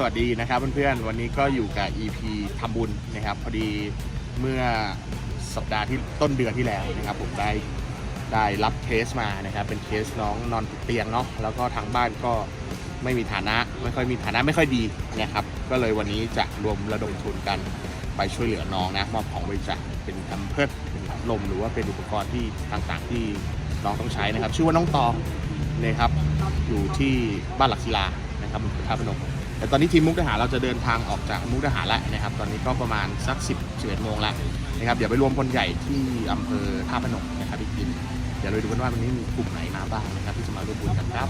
สวัสดีนะครับเพื่อนๆ วันนี้ก็อยู่กับ EP ทำบุญนะครับ พอดีเมื่อสัปดาห์ที่ต้นเดือนที่แล้วนะครับ ผมได้ได้รับเคสมานะครับ เป็นเคสน้องนอนติดเตียงเนาะแล้วก็ทางบ้านก็ไม่มีฐานะไม่ค่อยมีฐานะไม่ค่อยดีนะครับ ก็เลยวันนี้จะรวมระดมทุนกันไปช่วยเหลือน้องนะมอบของบริจาคเป็นแอมเพิร์ดเป็นพัดลมหรือว่าเป็นอุปกรณ์ที่ต่างๆที่น้องต้องใช้นะครับ ชื่อว่าน้องตองนะครับอยู่ที่บ้านหลักศิลานะครับท่าพนม แต่ตอนนี้ทีมมุกทหารเราจะเดินทางออกจากมุกทหารแล้วนะครับ ตอนนี้ก็ประมาณสัก 10 11โมงแล้วนะครับ เดี๋ยวไปรวมคนใหญ่ที่อำเภอท่าพนมนะครับอีกินเดี๋ยวเราดูกันว่าวันนี้มีกลุ่มไหนมาบ้างนะครับที่จะมาร่วมบุญกันครับ